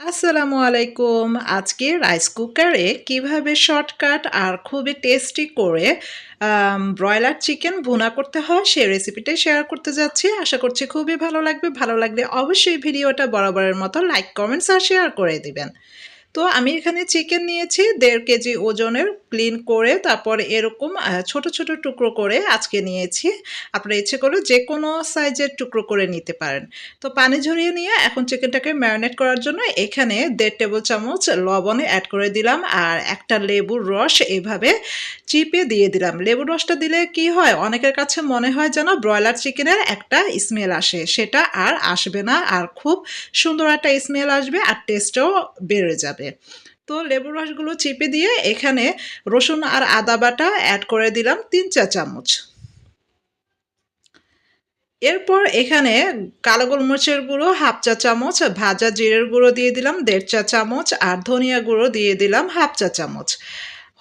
আসসালামু আলাইকুম। আজকে রাইস কুকারে কীভাবে শর্টকাট আর খুবই টেস্টি করে ব্রয়লার চিকেন ভুনা করতে হয় সেই রেসিপিটাই শেয়ার করতে যাচ্ছি। আশা করছি খুবই ভালো লাগবে। ভালো লাগলে অবশ্যই ভিডিওটা বরাবরের মতো লাইক কমেন্টস আর শেয়ার করে দিবেন। তো আমি এখানে চিকেন নিয়েছি, দেড় কেজি ওজনের ক্লিন করে তারপর এরকম ছোট ছোট টুকরো করে আজকে নিয়েছি। আপনারা ইচ্ছে করলে যে কোনো সাইজের টুকরো করে নিতে পারেন। তো পানি ঝরিয়ে নিয়ে এখন চিকেনটাকে ম্যারিনেট করার জন্য এখানে দেড় টেবিল চামচ লবণে অ্যাড করে দিলাম আর একটা লেবুর রস এভাবে চিপে দিয়ে দিলাম। লেবুর রসটা দিলে কি হয়? অনেকের কাছে মনে হয় যেন ব্রয়লার চিকেনের একটা স্মেল আসে। সেটা আর আসবে না আর খুব সুন্দর একটা স্মেল আসবে আর টেস্টও বেড়ে যাবে। তো লেবুর রসগুলো চিপে দিয়ে এখানে রসুন আর আদা বাটা অ্যাড করে দিলাম তিন চা চামচ। এরপর এখানে কালো গোলমরিচের গুঁড়ো হাফ চা চামচ, ভাজা জিরের গুঁড়ো দিয়ে দিলাম দেড় চা চামচ, আর ধনিয়া গুঁড়ো দিয়ে দিলাম হাফ চা চামচ।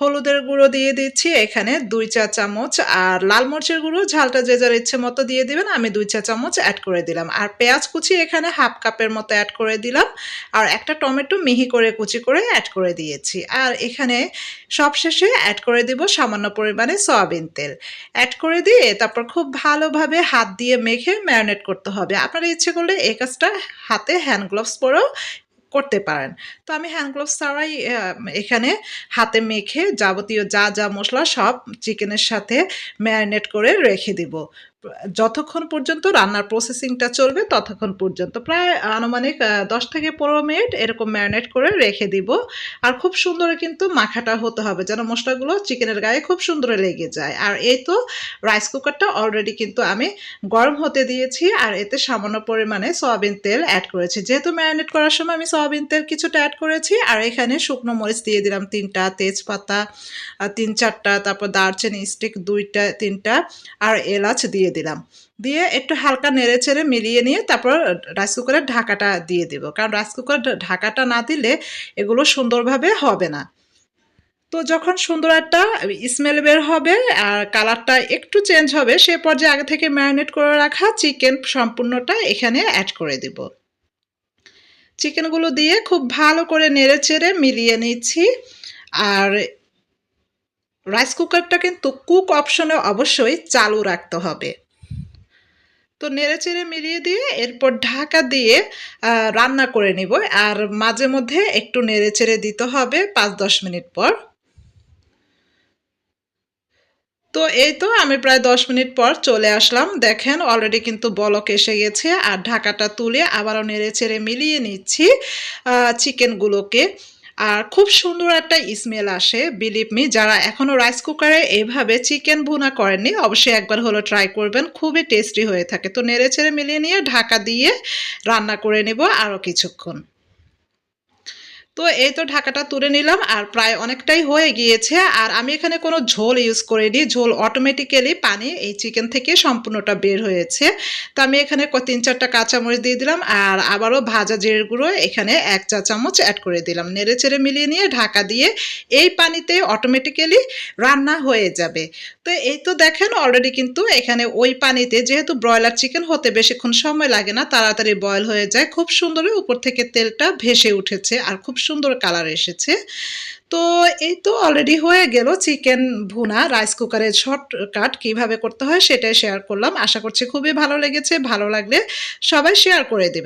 হলুদের গুঁড়ো দিয়ে দিচ্ছি, এখানে দুই চা চামচ, আর লাল মরিচের গুঁড়ো, ঝালটা যে যার ইচ্ছে মতো দিয়ে দিবেন, আমি দুই চা চামচ অ্যাড করে দিলাম। আর পেঁয়াজ কুচি এখানে হাফ কাপের মতো অ্যাড করে দিলাম, আর একটা টমেটো মিহি করে কুচি করে অ্যাড করে দিয়েছি। আর এখানে সবশেষে অ্যাড করে দিব সামান্য পরিমাণে সয়াবিন তেল। অ্যাড করে দিয়ে তারপর খুব ভালোভাবে হাত দিয়ে মেখে ম্যারিনেট করতে হবে। আপনারা ইচ্ছে করলে এই কাজটা হাতে হ্যান্ড গ্লোভস পরেও করতে পারেন। তো আমি হ্যান্ড গ্লোভস ছাড়াই এখানে হাতে মেখে যাবতীয় যা যা মশলা সব চিকেনের সাথে ম্যারিনেট করে রেখে দিব। যতক্ষণ পর্যন্ত রান্নার প্রসেসিংটা চলবে, ততক্ষণ পর্যন্ত। প্রায় আনুমানিক দশ থেকে পনেরো মিনিট এরকম ম্যারিনেট করে রেখে দিব। আর খুব সুন্দর কিন্তু মাখাটা হতে হবে, যেন মশলাগুলো চিকেনের গায়ে খুব সুন্দর লেগে যায়। আর এই তো রাইস কুকারটা অলরেডি কিন্তু আমি গরম হতে দিয়েছি, আর এতে সামান্য পরিমাণে সয়াবিন তেল অ্যাড করেছি। যেহেতু ম্যারিনেট করার সময় আমি সয়াবিন তেল কিছুটা অ্যাড করেছি, আর এখানে শুকনো মরিচ দিয়ে দিলাম তিনটা, তেজপাতা তিন চারটা, তারপর দারচিনি স্টিক দুইটা, তিনটা, আর এলাচ দিয়ে দিলাম। দিয়ে একটু হালকা নেড়ে চেড়ে মিলিয়ে নিয়ে তারপর রাইস কুকারের ঢাকাটা দিয়ে দিব। কারণ রাইস কুকার ঢাকাটা না দিলে এগুলো সুন্দরভাবে হবে না। তো যখন সুন্দর একটা স্মেল বের হবে আর কালারটা একটু চেঞ্জ হবে, সে পর্যায়ে আগে থেকে ম্যারিনেট করে রাখা চিকেন সম্পূর্ণটা এখানে অ্যাড করে দিব। চিকেনগুলো দিয়ে খুব ভালো করে নেড়ে চেড়ে মিলিয়ে নিচ্ছি। আর রাইস কুকারটা কিন্তু কুক অপশনে অবশ্যই চালু রাখতে হবে। তো নেড়ে চেড়ে মিলিয়ে দিয়ে এরপর ঢাকা দিয়ে রান্না করে নিব। আর মাঝে মধ্যে একটু নেড়ে চেড়ে দিতে হবে পাঁচ দশ মিনিট পর। তো এই তো আমি প্রায় দশ মিনিট পর চলে আসলাম। দেখেন অলরেডি কিন্তু বলক এসে গেছে। আর ঢাকাটা তুলে আবারও নেড়ে চেড়ে মিলিয়ে নিচ্ছি চিকেনগুলোকে আর খুব সুন্দর একটা স্মেল আসে বিলিভ মি যারা এখনও রাইস কুকারে এইভাবে চিকেন ভুনা করেননি, অবশ্যই একবার হলো ট্রাই করবেন, খুবই টেস্টি হয়ে থাকে। তো নেড়ে ছেড়ে মিলিয়ে নিয়ে ঢাকা দিয়ে রান্না করে নেব আরও কিছুক্ষণ। তো এই তো ঢাকাটা তুলে নিলাম আর প্রায় অনেকটাই হয়ে গিয়েছে। আর আমি এখানে কোনো ঝোল ইউজ করিনি। ঝোল অটোমেটিক্যালি পানি, এই চিকেন থেকে সম্পূর্ণটা বের হয়েছে। তো আমি এখানে তিন চারটা কাঁচামরিচ দিয়ে দিলাম আর আবারও ভাজা জিরের গুঁড়ো এখানে এক চা চামচ অ্যাড করে দিলাম। নেড়ে চেড়ে মিলিয়ে নিয়ে ঢাকা দিয়ে এই পানিতে অটোমেটিক্যালি রান্না হয়ে যাবে। তো এই তো দেখেন অলরেডি কিন্তু এখানে ওই পানিতে যেহেতু ব্রয়লার চিকেন হতে বেশিক্ষণ সময় লাগে না, তাড়াতাড়ি বয়ল হয়ে যায়। খুব সুন্দরই উপর থেকে তেলটা ভেসে উঠেছে আর খুব সুন্দর কালার এসেছে। তো এই তো অলরেডি হয়ে গেল চিকেন ভুনা রাইস কুকারের শর্টকাট কীভাবে করতে হয় সেটাই শেয়ার করলাম। আশা করছি খুবই ভালো লেগেছে, ভালো লাগলে সবাই শেয়ার করে দেবেন।